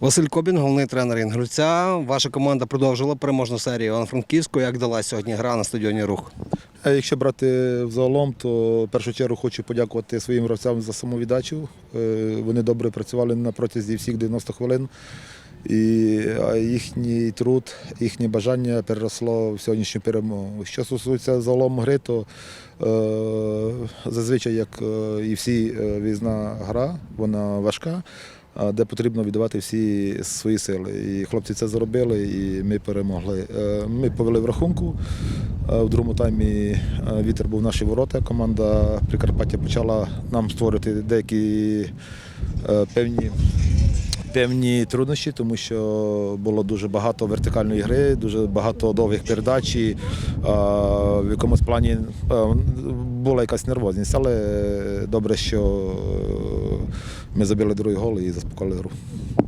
Василь Кобін, головний тренер Інгульця. Ваша команда продовжила переможну серію Івано-Франківську. Як далась сьогодні гра на стадіоні рух? Якщо брати взагалом, то в першу чергу хочу подякувати своїм гравцям за самовіддачу. Е, Вони добре працювали на протязі всіх 90 хвилин. І їхній труд, їхнє бажання переросло в сьогоднішню перемогу. Що стосується загалом гри, то е, зазвичай, як е, і всі е, виїзна гра, вона важка, де потрібно віддавати всі свої сили. І хлопці це зробили, і ми перемогли. Е, Ми повели в рахунку. Е, В другому таймі е, вітер був в наші ворота. Команда Прикарпаття почала нам створити деякі певні. Певні труднощі, тому що було дуже багато вертикальної гри, дуже багато довгих передач. і, а, В якомусь плані а, була якась нервозність, але добре, що ми забили другий гол і заспокоїли гру.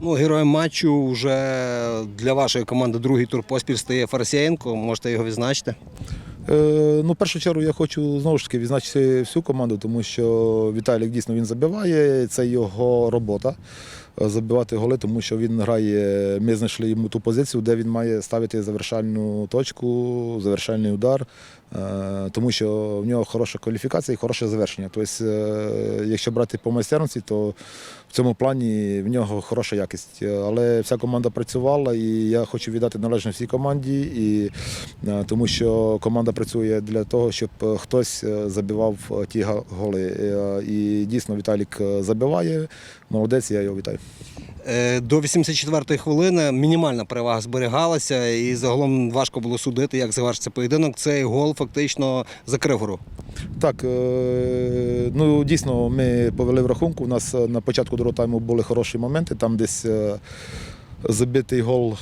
Ну, героєм матчу вже для вашої команди другий тур поспіль стає Фарсієнко. Можете його відзначити. Е, Ну, в першу чергу я хочу знову ж таки відзначити всю команду, тому що Віталік дійсно він забиває, це його робота забивати голи, тому що він грає. Ми знайшли йому ту позицію, де він має ставити завершальну точку, завершальний удар, е, тому що в нього хороша кваліфікація і хороше завершення. Тобто, е, якщо брати по майстерності, то в цьому плані в нього хороша якість. Е, Але вся команда працювала, і я хочу віддати належне всій команді, і, е, тому що команда працює для того, щоб е, хтось е, забивав е, ті голи. Е, І дійсно Віталік е, забиває. Молодець, я його вітаю. Е, До 84-ї хвилини мінімальна перевага зберігалася, і загалом важко було судити, як завершиться поєдинок. Цей гол фактично закрив гру. Так, е, ну дійсно, ми повели в рахунку. У нас е, на початку другого тайму були хороші моменти. Там десь забитий гол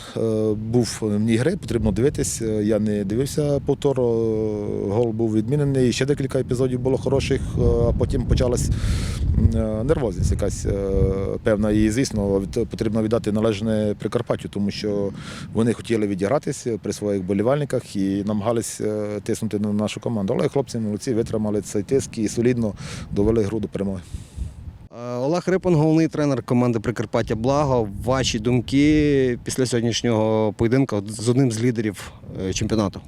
був вне гри, потрібно дивитись. Я не дивився повтор. е, Гол був відмінений. Ще декілька епізодів було хороших, а потім почалась нервозність якась е, певна. І, звісно, потрібно віддати належне Прикарпаттю, тому що вони хотіли відігратися при своїх болівальниках і намагались е, тиснути на нашу команду. Але хлопці молодці витримали цей тиск і солідно довели гру до перемоги. Е, Олег Рипан, головний тренер команди Прикарпаття Благо. Ваші думки після сьогоднішнього поєдинку з одним з лідерів е, чемпіонату.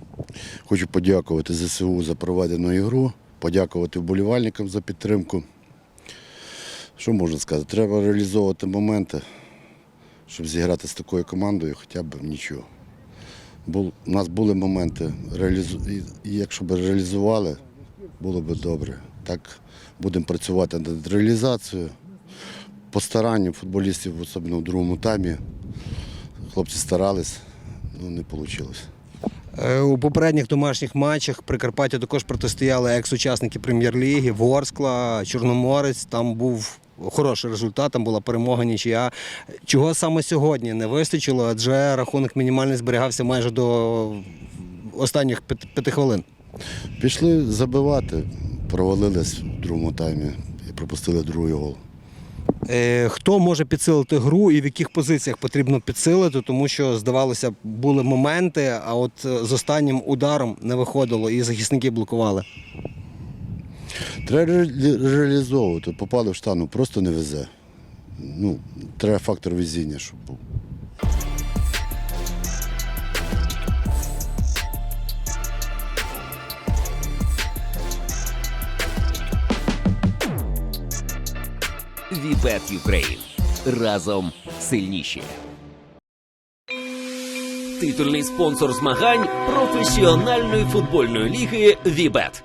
Хочу подякувати ЗСУ за проведену ігру, подякувати вболівальникам за підтримку. Що можна сказати? Треба реалізовувати моменти, щоб зіграти з такою командою хоча б нічого. Бул, у нас були моменти, реалізу... і якщо б реалізували, було б добре. Так будемо працювати над реалізацією, постаранням футболістів, особливо в другому таймі. Хлопці старались, ну не вийшло. Е, У попередніх домашніх матчах Прикарпаття також протистояли екс-учасники прем'єр-ліги, Ворскла, Чорноморець. Там був хороший результат, там була перемога нічия. Чого саме сьогодні не вистачило, адже рахунок мінімальний зберігався майже до останніх п'яти хвилин. Пішли забивати, провалились в другому таймі і пропустили другий гол. Е, Хто може підсилити гру і в яких позиціях потрібно підсилити, тому що, здавалося, були моменти, а от е, з останнім ударом не виходило і захисники блокували. Треба реалізовувати. Попали в штану, просто не везе. Ну, треба фактор везіння, щоб був. Вібет Юкрейн. Разом сильніші. Титульний спонсор змагань професіональної футбольної ліги Вібет.